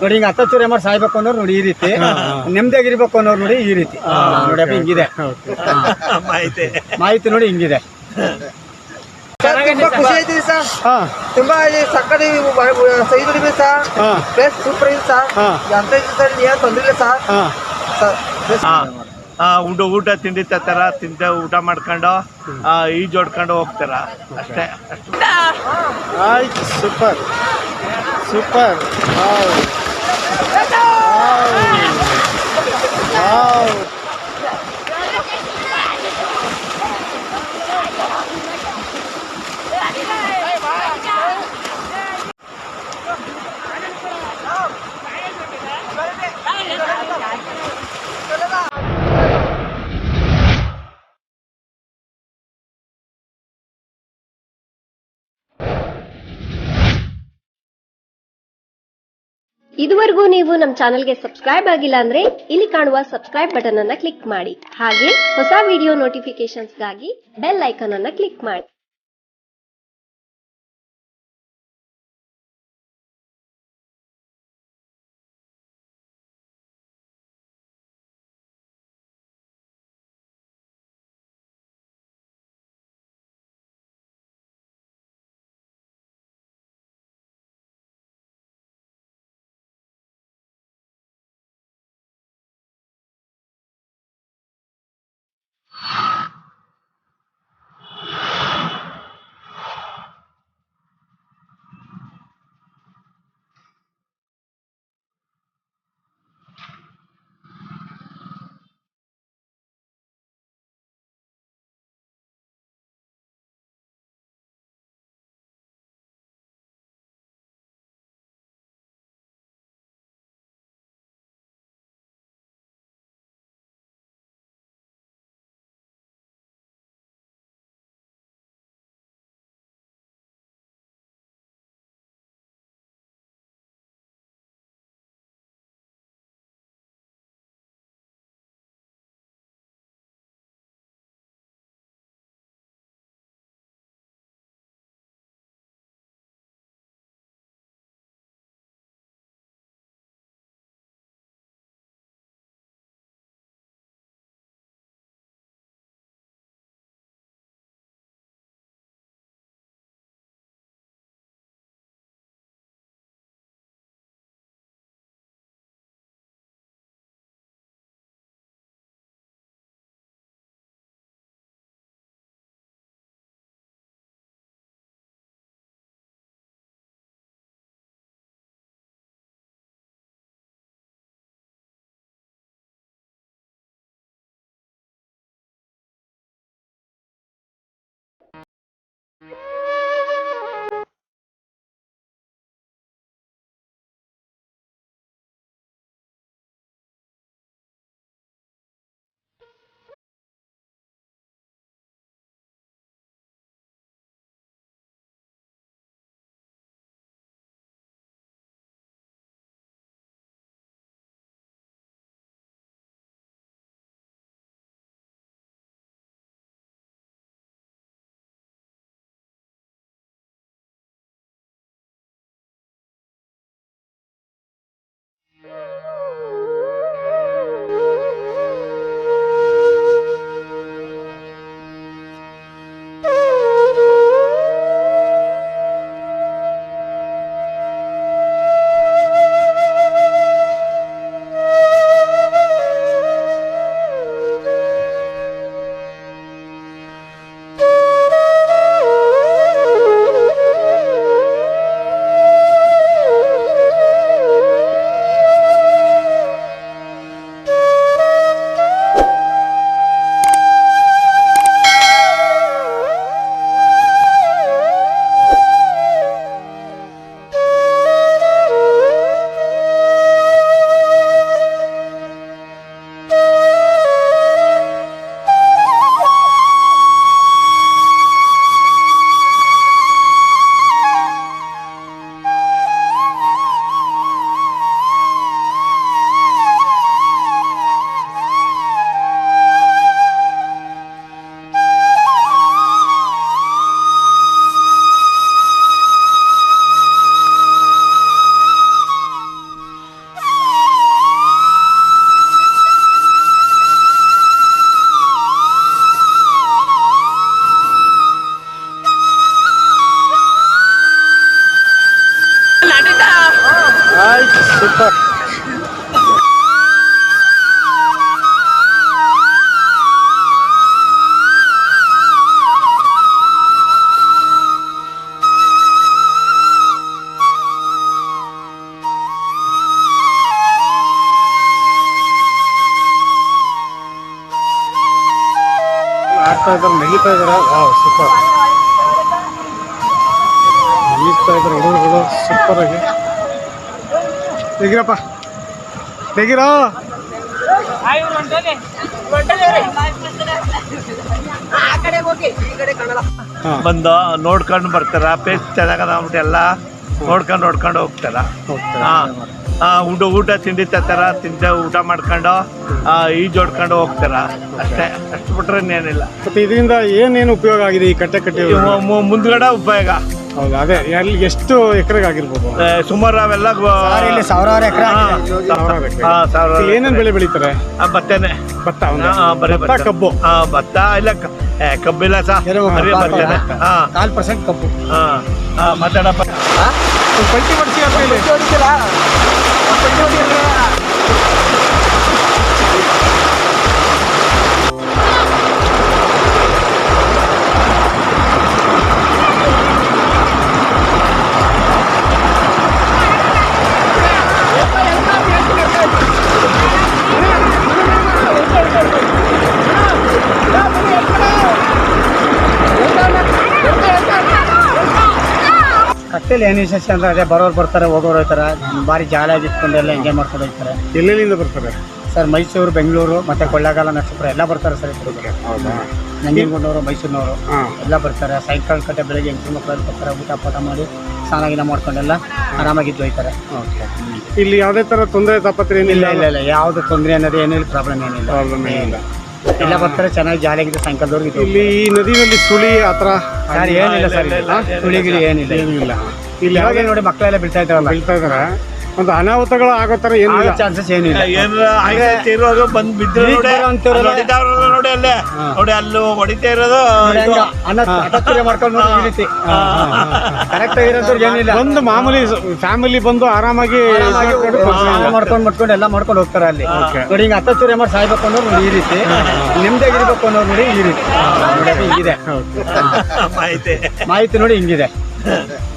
ನೋಡಿ ಹಿಂಗ ಹತ್ತಚ್ಚೂರಿ ಮಾಡಿ ಸಾಯ್ಬೇಕು ಅನ್ನೋರು ನೋಡಿ ಈ ರೀತಿ. ನೆಮ್ಮದಿಯಾಗಿರ್ಬೇಕು ಅನ್ನೋರು ನೋಡಿ ಈ ರೀತಿ. ನೋಡಿ ಅಪ್ಪ ಹಿಂಗಿದೆ. ಮಾಹಿತಿ. ಮಾಹಿತಿ ನೋಡಿ ಹಿಂಗಿದೆ. ತುಂಬಾ ಖುಷಿ ಐತಿ ಸರ್. ಹಾ. ತುಂಬಾ ಇಲ್ಲಿ ಸಕ್ಕರೆ ಸೈ ದುಡಿಮೆ ಸರ್. ಹಾ. ಪ್ಲೇಸ್ ಸೂಪರ್ ಇದೆ ಸರ್. ಅಂತ ಸರ್ ಏನು ತೊಂದ್ರೆ ಇಲ್ಲ ಸರ್. ಹಾ. ಸರ್ ಊಟ ಊಟ ತಿಂಡಿ ತರ ತಿಂತ ಊಟ ಮಾಡ್ಕೊಂಡು ಆ, ಈಜ್ ಹೊಡ್ಕೊಂಡು ಹೋಗ್ತಾರ? ಅಷ್ಟೇ ಅಷ್ಟು. ಆಯ್ತು ಸೂಪರ್. ಸೂಪರ್. ವಾವ್ ಇದುವರೆಗೂ ನೀವು ನಮ್ಮ ಚಾನೆಲ್ಗೆ ಸಬ್ಸ್ಕ್ರೈಬ್ ಆಗಿಲ್ಲ ಅಂದ್ರೆ ಇಲ್ಲಿ ಕಾಣುವ ಸಬ್ಸ್ಕ್ರೈಬ್ ಬಟನ್ ಅನ್ನ ಕ್ಲಿಕ್ ಮಾಡಿ. ಹಾಗೆ ಹೊಸ ವಿಡಿಯೋ ನೋಟಿಫಿಕೇಶನ್ಸ್ಗಾಗಿ ಬೆಲ್ ಐಕಾನ್ ಅನ್ನ ಕ್ಲಿಕ್ ಮಾಡಿ. ಆಡ್ತಾ ಇದ್ದಾರೆ. ವಾವ್ ಸೂಪರ್ ಈಜ್ತಾ ಇದ್ದಾರೆ ಹುಡುಗರುಗಳು. ಸೂಪರ್ ಆಗಿ. ತೆಗಿರಪ್ಪ ತೆಗಿರೋ ಬಂದು ನೋಡ್ಕೊಂಡು ಬರ್ತಾರ. ಪೇಸ್ ಚೆನ್ನಾಗದ ಅಂದ್ಬಿಟ್ಟು ಎಲ್ಲ ನೋಡ್ಕೊಂಡು ನೋಡ್ಕೊಂಡು ಹೋಗ್ತಾರ. ಹಾ. ಊಟ ಊಟ ತಿಂಡಿ ತತ್ತಾರ ತಿಂದ ಊಟ ಮಾಡ್ಕೊಂಡು ಆ, ಈಜ್ ಹೊಡ್ಕೊಂಡು ಹೋಗ್ತಾರ. ಅಷ್ಟೇ ಅಷ್ಟು ಬಿಟ್ರೆ ಏನಿಲ್ಲ ಮತ್ತೆ ಇದರಿಂದ ಏನೇನು ಉಪಯೋಗ ಆಗಿದೆ ಈ ಕಟ್ಟೆ ಕಟ್ಟೆ ಮುಂದ್ಗಡೆ ಉಪಯೋಗ. ಹೌದು? ಅದೇ ಎಲ್ಲಿ ಎಷ್ಟು ಎಕರೆಗೆ ಆಗಿರ್ಬೋದು? ಸುಮಾರು ಅವೆಲ್ಲ ಸರ್ ಸಾವಿರಾರು ಎಕರೆ ಏನೇನು ಬೆಳೆ ಬೆಳೀತಾರೆ? ಆ, ಭತ್ತನೇ ಭತ್ತ ಭತ್ತ. ಕಬ್ಬು? ಹಾ ಭತ್ತ ಇಲ್ಲ ಕ- ಏ, ಕಬ್ಬಿಲ್ಲ ಸಾ. ಎಲ್ಲಿ ಹೋಗೋದು? ಬರೀ ಕಾಲ್ ಭತ್ತನೇ. ಪರ್ಸೆಂಟ್. ಕಬ್ಬು. ಹಾ ಹಾ ಮಾತಾಡಪ್ಪ. ಸ್ವಲ್ಪ ಪಲ್ಟಿ ಮಾಡಿಸಿ ಅಪ್ಪ ಕಟ್ಟೆಲಿ ಏನು ವಿಶೇಷ ಅಂದ್ರೆ ಅದೇ ಬರೋರು ಬರ್ತಾರೆ ಹೋಗೋರು ಹೋಗ್ತಾರೆ. ಭಾರಿ ಜಾಲಿಯಾಗಿ ಇಟ್ಕೊಂಡು ಎಲ್ಲ ಎಂಜಾಯ್ ಮಾಡ್ಕೊಂಡು ಹೋಗ್ತಾರೆ. ಎಲ್ಲೆಲ್ಲಿಂದ ಬರ್ತಾರೆ? ಸರ್ ಮೈಸೂರು ಬೆಂಗಳೂರು ಮತ್ತೆ ಕೊಳ್ಳೇಗಾಲ ನರಸೀಪುರ ಎಲ್ಲ ಬರ್ತಾರೆ ಸರ್ ಇಬ್ಬರು ಹೌದಾ? ನಂಜನಗೂಡನವರು ಮೈಸೂರಿನವರು ಎಲ್ಲ ಬರ್ತಾರೆ. ಸೈಕಲ್ ಕಟ್ಟೆ ಬೆಳಗ್ಗೆ ಹೆಂಗಸರು ಮಕ್ಕಳು ಬರ್ತಾರೆ ಊಟ ಪಾಠ ಮಾಡಿ ಸ್ನಾನ ಗೀನ ಮಾಡ್ಕೊಂಡೆಲ್ಲ ಆರಾಮಾಗಿದ್ದು ಹೋಯ್ತಾರೆ ಓಕೆ. ಇಲ್ಲಿ ಯಾವುದೇ ಥರ ತೊಂದರೆ ತಾಪತ್ರೆ ಏನಿಲ್ಲ? ಇಲ್ಲ ಇಲ್ಲ. ಯಾವುದು ತೊಂದರೆ ಅನ್ನೋದು ಏನಿಲ್ಲ ಪ್ರಾಬ್ಲಮ್ ಏನಿಲ್ಲ. ಪ್ರಾಬ್ಲಮ್ ಏನಿಲ್ಲ. ಎಲ್ಲ ಬರ್ತಾರೆ ಚೆನ್ನಾಗಿ ಜಾಲಿ ಆಗಿದೆ ಸಾಯಂಕಾಲದವ್ರಿಗೆ ಇಲ್ಲಿ ಈ ನದಿನಲ್ಲಿ ಸುಳಿ ಆ ಥರ ಸರ್ ಏನಿಲ್ಲ ಸರ್ ಇಲ್ಲ, ಇಲ್ಲ, ಏನಿಲ್ಲ ಏನೂ ಇಲ್ಲ ಇಲ್ಲಿ. ಯಾವಾಗ ನೋಡಿ ಮಕ್ಕಳೆಲ್ಲ ಬೀಳ್ತಾ ಇದ್ದಾರಲ್ಲ. ಬೀಳ್ತಾ ಇದಾರೆ ಒಂದು ಅನಾಹುತಗಳು ಆಗೋ ಥರ ಏನಿಲ್ಲ ಚಾನ್ಸಸ್ ಏನಿಲ್ಲ ಇರುವಾಗ ಬಂದ್ ಬಿದ್ದು ನೋಡಿ ಅಲ್ಲಿ ನೋಡಿ. ಅಲ್ಲೇ. ನೋಡಿ ಅಲ್ಲಿ ಹೊಡಿತಾ ಇರೋದು ನೋಡಿ ಇದು. ಹಂಗ ಅನ್ನ ಹತ್ತತ್ತಿರ ಮಾಡ್ಕೊಂಡು ನೋಡಿ ಈ ರೀತಿ. ಕರೆಕ್ಟ್ ಆಗಿರೋದ್ರಿಗೆ ಏನಿಲ್ಲ ಒಂದು ಮಾಮೂಲಿ ಫ್ಯಾಮಿಲಿ ಬಂದು ಆರಾಮಾಗಿ ಆರಾಮಾಗಿ ಮಾಡ್ಕೊಂಡು. ಮಾಡ್ಕೊಂಡು ಎಲ್ಲ ಮಾಡ್ಕೊಂಡು ಹೋಗ್ತಾರೆ ಅಲ್ಲಿ. ನೋಡಿ ಹಿಂಗ ಹತ್ತತ್ತೂರೆ ಮಾಡಿ ಸಾಯ್ಬೇಕು ಅನ್ನೋರು ನೋಡಿ ಈ ರೀತಿ. ನೆಮ್ಮದಿಯಾಗಿರ್ಬೇಕು ಅನ್ನೋರು ನೋಡಿ ಈ ರೀತಿ. ಹಿಂಗಿದೆ. ಮಾಹಿತಿ. ಮಾಹಿತಿ ನೋಡಿ ಹಿಂಗಿದೆ.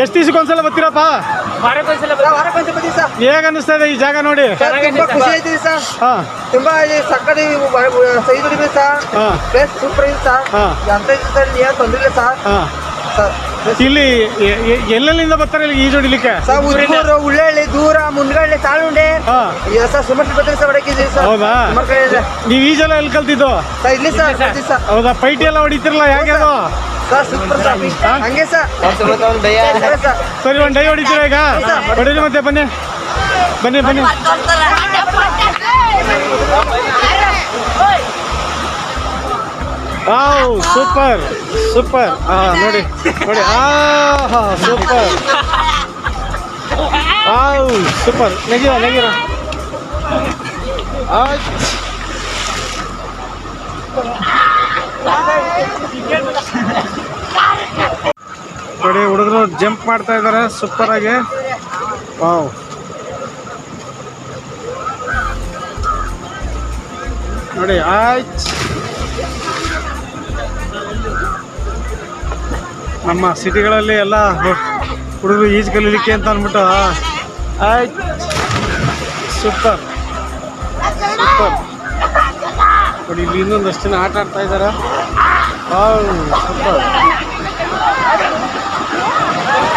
ಎಷ್ಟು ದಿವಸಕ್ಕೆ ಒಂದ್ಸಲ ಬರ್ತೀರಪ್ಪ? ಹೇಗ ಅನಿಸ್ತಾ ಇದೆ ಈ ಜಾಗ ನೋಡಿ? ತುಂಬಾ ಖುಷಿ ಐತಿ ಸರ್. ಹಾ. ತುಂಬಾ ಇಲ್ಲಿ ಸಕ್ಕರೆ ಸೈ ದುಡಿಮೆ ಸರ್. ಹಾ. ಸೂಪರ್ ಇದೆ ಸರ್. ಹಾ. ಏನು ತೊಂದರೆ ಇಲ್ಲ ಸರ್. ಹಾ. ಸರ್ ಇಲ್ಲಿ ಎ- ಎ- ಎಲ್ಲೆಲ್ಲಿಂದ ಬರ್ತಾರೆ ಇಲ್ಲಿ ಈಜು ಹೊಡಿಲಿಕ್ಕೆ? ಸರ್ ಒಳ್ಳೆ ಉಳ್ಳಳ್ಳಿ ದೂರ ಮುಂದ್ಗಳ್ಳಿ ತಾಳುಂಡೆ ಹಾ. ಇಲ್ಲ ಸರ್ ಸುಮಾರು ಬರ್ತೀವಿ ಸರ್ ಹೊಡಕಿದ್ದೀವಿ ಸರ್. ಹೌದಾ? ಸುಮಾರು ಕಡೆ ಇದೆ. ನೀವು ಈಜೆಲ್ಲ ಎಲ್ಲಿ ಕಲ್ತಿದ್ದು? ಸರ್ ಇಲ್ಲಿ ಸರ್ ಬರ್ತೀವಿ ಸರ್. ಹೌದಾ? ಪೈಟಿ ಎಲ್ಲ ಹೊಡಿತಿರಲ್ಲ ಹೇಗೆ ಅದು ಸರ್ ಸೂಪರ್ ಸರ್ ಹಂಗೆ ಸರ್ ಸರಿ ಸರ್ ಸರಿ ಒಂದು ಡೈ ಹೊಡಿತೀರಾ ಈಗ ಹೊಡೀರಿ ಮತ್ತೆ ಬನ್ನಿ ಬನ್ನಿ ಬನ್ನಿ ವಾವ್ ಸೂಪರ್ ಸೂಪರ್ ಹಾ ನೋಡಿ ನೋಡಿ ಆ ಸೂಪರ್ ವಾವ್ ಸೂಪರ್ ನೆಗಿರ ನೆಗಿರ ಆಯ್ತ್. ಜಂಪ್ ಮಾಡ್ತಾ ಇದ್ದಾರೆ ಸೂಪರ್ ಆಗಿ. ವಾವ್. ನೋಡಿ, ಆಯ್ತ್. ನಮ್ಮ ಸಿಟಿಗಳಲ್ಲಿ ಎಲ್ಲ ಹುಡುಗರು ಈಜು ಕಲೀಲಿಕ್ಕೆ ಅಂತ ಅಂದ್ಬಿಟ್ಟು ಆಯ್ತ್. ಸೂಪರ್ ಸೂಪರ್ ನೋಡಿ, ಇಲ್ಲಿ ಇನ್ನೊಂದಷ್ಟು ಜನ ಆಟ ಆಡ್ತಾ ಇದ್ದಾರೆ ಸೂಪರ್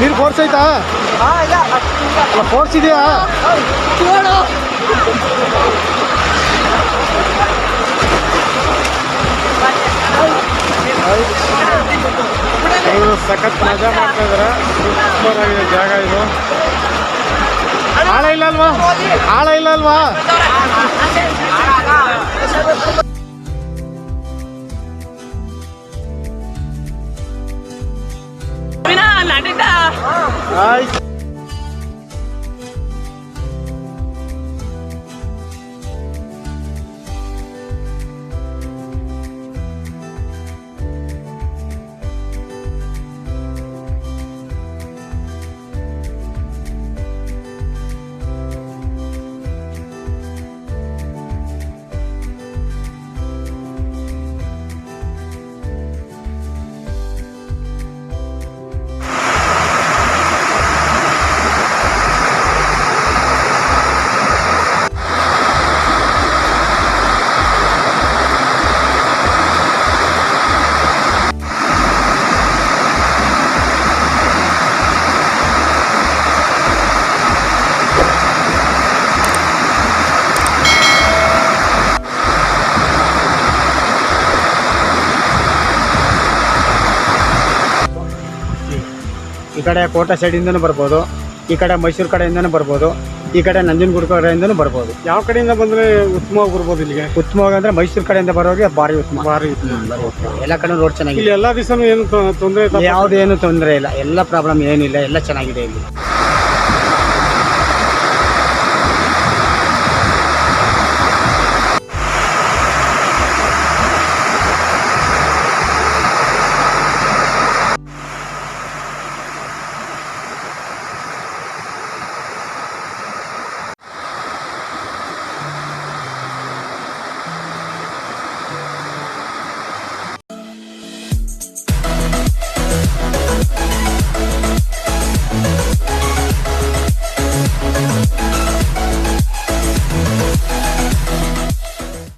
ನೀರು ಫೋರ್ಸ್ ಐತಾ ಅಲ್ಲ ಫೋರ್ಸ್ ಇದೆಯಾ? ಸಖತ್ ಮಜಾ ಮಾಡ್ತಾ ಇದಾರೆ. ಸೂಪರ್ ಆಗಿದೆ ಜಾಗ ಇದು. ಆಳ ಇಲ್ಲ ಅಲ್ವಾ? ಆಳ ಇಲ್ಲ ಅಲ್ವಾ? ಆಯ್ತು ಕಡೆ ಕೋಟೆ ಸೈಡಿಂದನೂ ಬರ್ಬೋದು ಈ ಕಡೆ ಮೈಸೂರು ಕಡೆಯಿಂದನೂ ಬರ್ಬೋದು ಈ ಕಡೆ ನಂಜನಗೂಡು ಕಡೆಯಿಂದನೂ ಬರ್ಬೋದು. ಯಾವ ಕಡೆಯಿಂದ ಬಂದ್ರೆ ಉತ್ತಮವಾಗಿ ಬರ್ಬೋದು ಇಲ್ಲಿಗೆ? ಉತ್ತಮವಾಗಿ ಅಂದರೆ ಮೈಸೂರು ಕಡೆಯಿಂದ ಬರೋರಿಗೆ ಭಾರಿ ಉತ್ತಮ. ಭಾರಿ ಎಲ್ಲ ಕಡೆ ರೋಡ್ ಚೆನ್ನಾಗಿದೆ. ಇಲ್ಲಿ ಎಲ್ಲಾ ದಿವಸನೂ ಏನು ತೊಂದರೆ ಯಾವುದೇನು ತೊಂದರೆ ಇಲ್ಲ. ಎಲ್ಲ ಪ್ರಾಬ್ಲಮ್ ಏನಿಲ್ಲ. ಎಲ್ಲ ಚೆನ್ನಾಗಿದೆ ಇಲ್ಲಿ.